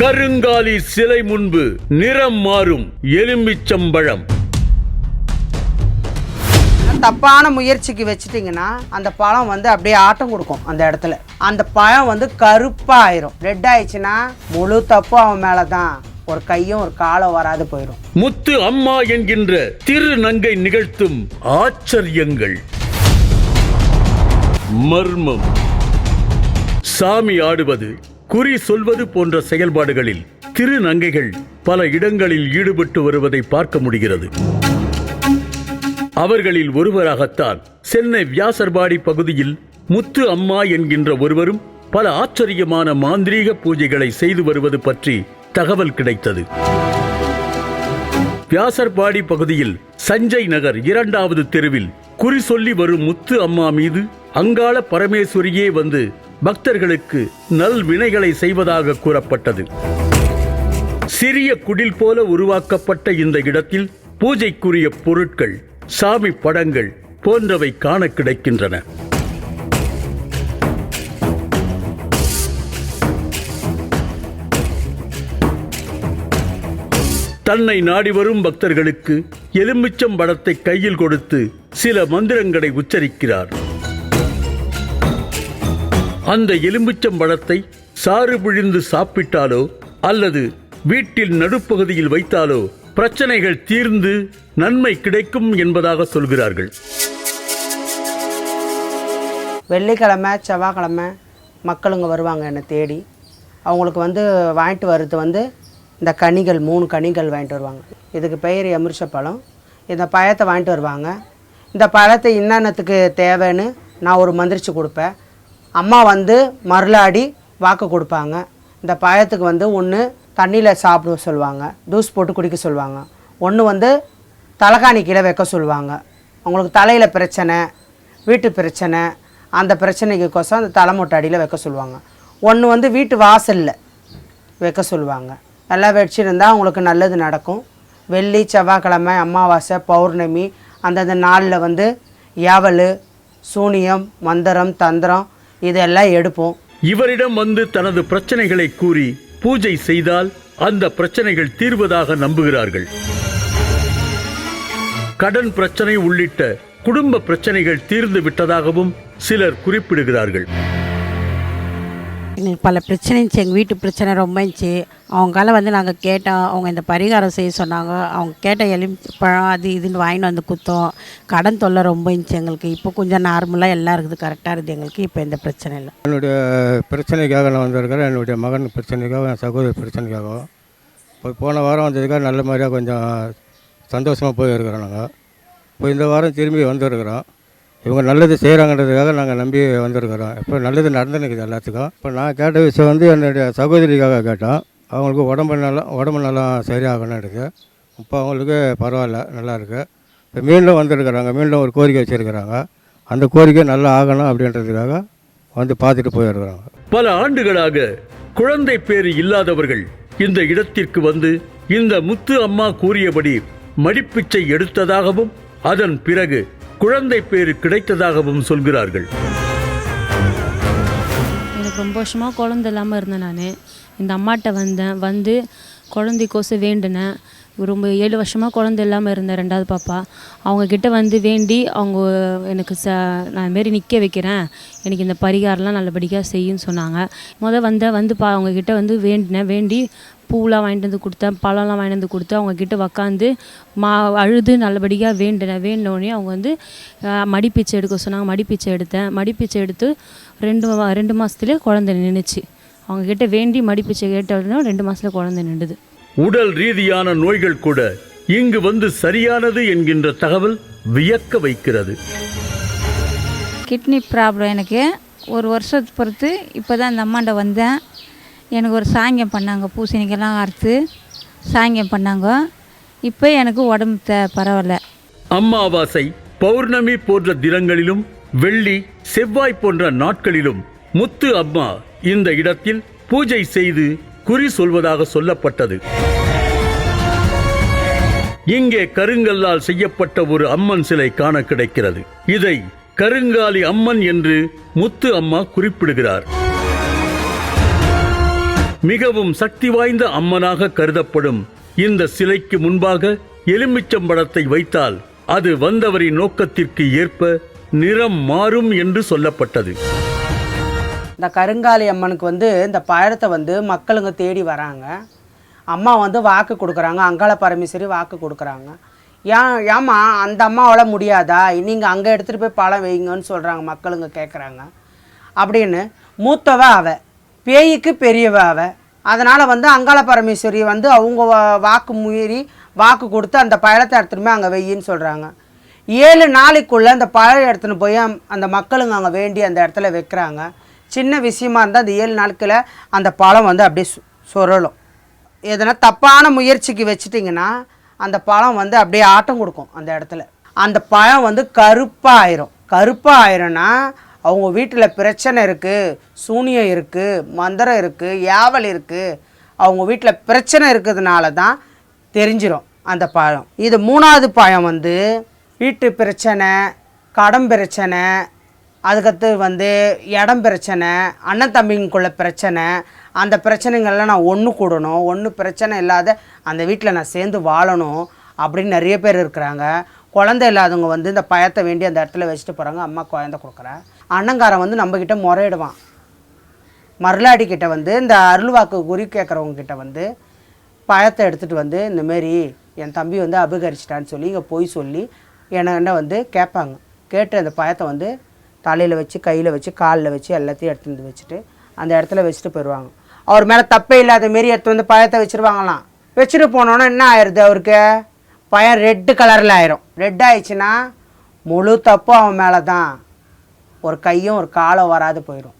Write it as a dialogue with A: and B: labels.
A: கருங்காலி சிலை முன்பு நிறம் மாறும் எலும்பிச்சம்பழம்.
B: தப்பான முயற்சிக்கு வச்சுட்டிங்கன்னா அந்த பழம் வந்து அப்படியே ஆட்டம் கொடுக்கும் அந்த இடத்துல. அந்த பழம் வந்து கருப்பாக ஆயிரும் ரெட் ஆயிடுச்சுன்னா முழு தப்பும் அவன் மேலே தான் ஒரு கையும் ஒரு காலம் வராது போயிடும்.
A: முத்து அம்மா என்கின்ற திருநங்கை நிகழ்த்தும் ஆச்சரியங்கள். மர்மம். சாமி ஆடுவது குறி சொல்வது போன்ற செயல்பாடுகளில் திருநங்கைகள் பல இடங்களில் ஈடுபட்டு வருவதை பார்க்க முடிகிறது. அவர்களில் ஒருவராகத்தான் சென்னை வியாசர்பாடி பகுதியில் முத்து அம்மா என்கின்ற ஒருவரும் பல ஆச்சரியமான மாந்திரீக பூஜைகளை செய்து வருவது பற்றி தகவல் கிடைத்தது. வியாசர்பாடி பகுதியில் சஞ்சய் நகர் இரண்டாவது தெருவில் குறி சொல்லி வரும் முத்து அம்மா மீது அங்காள பரமேஸ்வரியே வந்து பக்தர்களுக்கு நல் வினைகளை செய்வதாக கூறப்பட்டது. சிறிய குடில் போல உருவாக்கப்பட்ட இந்த இடத்தில் பூஜைக்குரிய பொருட்கள் சாமி படங்கள் போன்றவை காண கிடைக்கின்றன. தன்னை நாடி வரும் பக்தர்களுக்கு எலுமிச்சம் படத்தை கையில் கொடுத்து சில மந்திரங்களை உச்சரிக்கிறார். அந்த எலுமிச்சம் பழத்தை சாறு பிழிந்து சாப்பிட்டாலோ அல்லது வீட்டில் நடுப்பகுதியில் வைத்தாலோ பிரச்சனைகள் தீர்ந்து நன்மை கிடைக்கும் என்பதாக சொல்கிறார்கள்.
B: வெள்ளிக்கிழமை செவ்வாய்க்கிழமை மக்களுங்க வருவாங்க என்னை தேடி. அவங்களுக்கு வந்து வாங்கிட்டு வர்றது வந்து இந்த கனிகள் மூணு கனிகள் வாங்கிட்டு வருவாங்க. இதுக்கு பெயர் எமிர்ஷ பழம். இந்த பழத்தை வாங்கிட்டு வருவாங்க. இந்த பழத்தை என்னென்னத்துக்கு தேவைன்னு நான் ஒரு மந்திரிச்சு கொடுப்பேன். அம்மா வந்து மருளாடி வாக்கு கொடுப்பாங்க. இந்த பழத்துக்கு வந்து ஒன்று தண்ணியில் சாப்பிட சொல்லுவாங்க. தூஸ் போட்டு குடிக்க சொல்லுவாங்க. ஒன்று வந்து தலைகாணி கீழே வைக்க சொல்லுவாங்க. அவங்களுக்கு தலையில் பிரச்சனை வீட்டு பிரச்சனை அந்த பிரச்சனைக்கு அந்த தலைமொட்டை அடியில் வைக்க சொல்லுவாங்க. ஒன்று வந்து வீட்டு வாசலில் வைக்க சொல்லுவாங்க. எல்லாம் வச்சுருந்தால் அவங்களுக்கு நல்லது நடக்கும். வெள்ளி செவ்வாய்க்கிழமை அமாவாசை பௌர்ணமி அந்தந்த நாளில் வந்து யாவல் சூனியம் மந்திரம் தந்திரம் இதெல்லாம் எடுப்போம்.
A: இவரிடம் வந்து தனது பிரச்சனைகளை கூறி பூஜை செய்தால் அந்த பிரச்சனைகள் தீர்வதாக நம்புகிறார்கள். கடன் பிரச்சனை உள்ளிட்ட குடும்ப பிரச்சனைகள் தீர்ந்து விட்டதாகவும் சிலர் குறிப்பிடுகிறார்கள்.
C: எங்களுக்கு பல பிரச்சனை இருந்துச்சு. எங்கள் வீட்டு பிரச்சனை ரொம்ப இருந்துச்சு. அவங்களால வந்து நாங்கள் கேட்டோம் அவங்க இந்த பரிகாரம் செய்ய சொன்னாங்க. அவங்க கேட்ட எலுமிச்சை பழம் அது இதுன்னு வாங்கின்னு வந்து குத்தோம். கடன் தொல்லை ரொம்ப இருந்துச்சு எங்களுக்கு. இப்போ கொஞ்சம் நார்மலாக எல்லாம் இருக்குது. கரெக்டாக இருக்குது எங்களுக்கு. இப்போ எந்த பிரச்சனை இல்லை.
D: என்னுடைய பிரச்சனைக்காக நான் வந்திருக்கிறேன். என்னுடைய மகன் பிரச்சனைக்காக என் சகோதரி பிரச்சனைக்காக. இப்போ போன வாரம் வந்ததுக்காக நல்ல மாதிரியாக கொஞ்சம் சந்தோஷமாக போயிருக்கிறோம் நாங்கள் இப்போ இந்த வாரம் திரும்பி வந்திருக்கிறோம். இவங்க நல்லது செய்கிறாங்கன்றதுக்காக நாங்கள் நம்பி வந்திருக்கிறோம். இப்போ நல்லது நடந்துனுக்குது எல்லாத்துக்கும். இப்போ நான் கேட்ட விஷயம் வந்து என்னுடைய சகோதரிக்காக கேட்டோம் அவங்களுக்கு உடம்பு நல்லா உடம்பு நல்லா சரியாகணும் இருக்குது இப்போ அவங்களுக்கு பரவாயில்ல நல்லா இருக்குது இப்போ மீண்டும் வந்திருக்கிறாங்க மீண்டும் ஒரு கோரிக்கை வச்சுருக்கிறாங்க. அந்த கோரிக்கை நல்லா ஆகணும் அப்படின்றதுக்காக வந்து பார்த்துட்டு போயிருக்கிறாங்க.
A: பல ஆண்டுகளாக குழந்தை பேர் இல்லாதவர்கள் இந்த இடத்திற்கு வந்து இந்த முத்து அம்மா கூறியபடி மடிப்பிச்சை எடுத்ததாகவும் அதன் பிறகு குழந்தை பேர் கிடைத்ததாகவும் சொல்கிறார்கள்.
E: எனக்கு ரொம்ப வருஷமாக குழந்தை இல்லாமல் இருந்தேன் நான். இந்த அம்மாட்ட வந்தேன். வந்து குழந்தைக்கோசம் வேண்டினேன். ரொம்ப ஏழு வருஷமாக குழந்த இல்லாமல் இருந்தேன் ரெண்டாவது பாப்பா. அவங்கக்கிட்ட வந்து வேண்டி அவங்க எனக்கு ச நான் இதுமாரி நிற்க வைக்கிறேன். எனக்கு இந்த பரிகாரம்லாம் நல்லபடியாக செய்யுன்னு சொன்னாங்க. முத வந்த வந்து பா அவங்கக்கிட்ட வந்து வேண்டினேன். வேண்டி பூலாம் வாங்கிட்டு வந்து கொடுத்தேன். பழம்லாம் வாங்கிட்டு வந்து கொடுத்து அவங்கக்கிட்ட உக்காந்து மா அழுது நல்லபடியாக வேண்டினேன் வேண்டினோடனே அவங்க வந்து மடிப்பீச்சை எடுக்க சொன்னாங்க. மடிப்பீச்சை எடுத்தேன். மடிப்பீச்சை எடுத்து ரெண்டு மா- ரெண்டு மாதத்துலேயே குழந்தை நின்றுச்சு அவங்கக்கிட்ட வேண்டி மடிப்பீச்சை கேட்ட உடனே ரெண்டு மாதத்துல குழந்தை நின்றுது
A: உடல் ரீதியான நோய்கள் கூட இங்கு வந்து சரியானது என்கின்ற தகவல் வியக்க வைக்கிறது.
F: கிட்னி ப்ராப்ளம் எனக்கு ஒரு வருஷத்து பொறுத்து இப்போ தான் இந்த அம்மாண்ட வந்தேன். எனக்கு ஒரு சாங்கியம் பண்ணாங்க பூசணிக்கெல்லாம் அறுத்து சாங்கியம் பண்ணாங்க. இப்போ எனக்கு உடம்பு த பரவாயில்ல.
A: அமாவாசை பௌர்ணமி போன்ற தினங்களிலும் வெள்ளி செவ்வாய் போன்ற நாட்களிலும் முத்து அம்மா இந்த இடத்தில் பூஜை செய்து குறி சொல்வதாக சொல்லப்பட்டது. இங்கே கருங்கல்லால் செய்யப்பட்ட ஒரு அம்மன் சிலை காண கிடைக்கிறது. இதை கருங்காலி அம்மன் என்று முத்து அம்மா குறிப்பிடுகிறார். மிகவும் சக்தி வாய்ந்த அம்மனாக கருதப்படும் இந்த சிலைக்கு முன்பாக எலுமிச்சம்படத்தை வைத்தால் அது வந்தவரின் நோக்கத்திற்கு ஏற்ப நிறம் மாறும் என்று சொல்லப்பட்டது.
B: இந்த கருங்காலி அம்மனுக்கு வந்து இந்த பழத்தை வந்து மக்களுங்க தேடி வராங்க. அம்மா வந்து வாக்கு கொடுக்குறாங்க. அங்காள பரமேஸ்வரி வாக்கு கொடுக்குறாங்க. ஏன் ஏம்மா அந்த அம்மாவால் முடியாதா? நீங்கள் அங்கே எடுத்துகிட்டு போய் பழம் வைங்கன்னு சொல்கிறாங்க மக்களுங்க கேட்குறாங்க அப்படின்னு மூத்தவ அவ பேய்க்கு பெரியவ அவ. அதனால் வந்து அங்காள பரமேஸ்வரி வந்து அவங்க வா- வாக்கு மீறி வாக்கு கொடுத்து அந்த பழத்தை எடுத்துகிட்டு போய் அங்கே வெய்யின்னு சொல்கிறாங்க ஏழு நாளைக்குள்ளே அந்த பழம் எடுத்துன்னு போய் அந்த மக்களுங்க அங்கே வேண்டி அந்த இடத்துல வைக்கிறாங்க. சின்ன விஷயமா இருந்தால் அந்த ஏழு நாட்களில் அந்த பழம் வந்து அப்படியே சு- சுரலும். எதனா தப்பான முயற்சிக்கு வச்சிட்டிங்கன்னா அந்த பழம் வந்து அப்படியே ஆட்டம் கொடுக்கும் அந்த இடத்துல. அந்த பழம் வந்து கருப்பாக ஆயிரும் கருப்பாக ஆயிரும்னா அவங்க வீட்டில் பிரச்சனை இருக்குது சூனியம் இருக்குது மந்திரம் இருக்குது யாவல் இருக்குது அவங்க வீட்டில் பிரச்சனை இருக்கிறதுனால தான் தெரிஞ்சிடும் அந்த பழம். இது மூணாவது பழம் வந்து வீட்டு பிரச்சனை கடன் பிரச்சனை அதுக்கடுத்து வந்து இடம் பிரச்சனை அண்ணன் தம்பிங்குள்ள பிரச்சனை அந்த பிரச்சனைகள்லாம் நான் ஒன்று கூடணும் ஒன்று பிரச்சனை இல்லாத அந்த வீட்டில் நான் சேர்ந்து வாழணும் அப்படின்னு நிறைய பேர் இருக்கிறாங்க. குழந்தை இல்லாதவங்க வந்து இந்த பயத்தை வேண்டி அந்த இடத்துல வச்சுட்டு போகிறாங்க அம்மா குழந்தை கொடுக்குறேன் அண்ணங்காரன் வந்து நம்மக்கிட்ட முறையிடுவான். மருளாடி கிட்ட வந்து இந்த அருள்வாக்கு குறி கேட்குறவங்க கிட்ட வந்து பழத்தை எடுத்துகிட்டு வந்து இந்தமாரி என் தம்பி வந்து அபகரிச்சிட்டான்னு சொல்லி இங்கே போய் சொல்லி என்ன வந்து கேட்பாங்க. கேட்டு அந்த பழத்தை வந்து தலையில் வச்சு கையில் வச்சு காலில் வச்சு எல்லாத்தையும் எடுத்து வந்து வச்சுட்டு அந்த இடத்துல வச்சுட்டு போயிடுவாங்க அவர் மேலே தப்பே இல்லாத மாரி எடுத்து வந்து பழத்தை வச்சுருவாங்களாம். வச்சுட்டு போனோன்னா என்ன ஆயிடுது அவருக்கு? பயம் ரெட்டு கலரில் ஆயிரும். ரெட் ஆயிடுச்சுன்னா முழு தப்பும் அவன் மேலே தான் ஒரு கையும் ஒரு காலம் வராது போயிடும்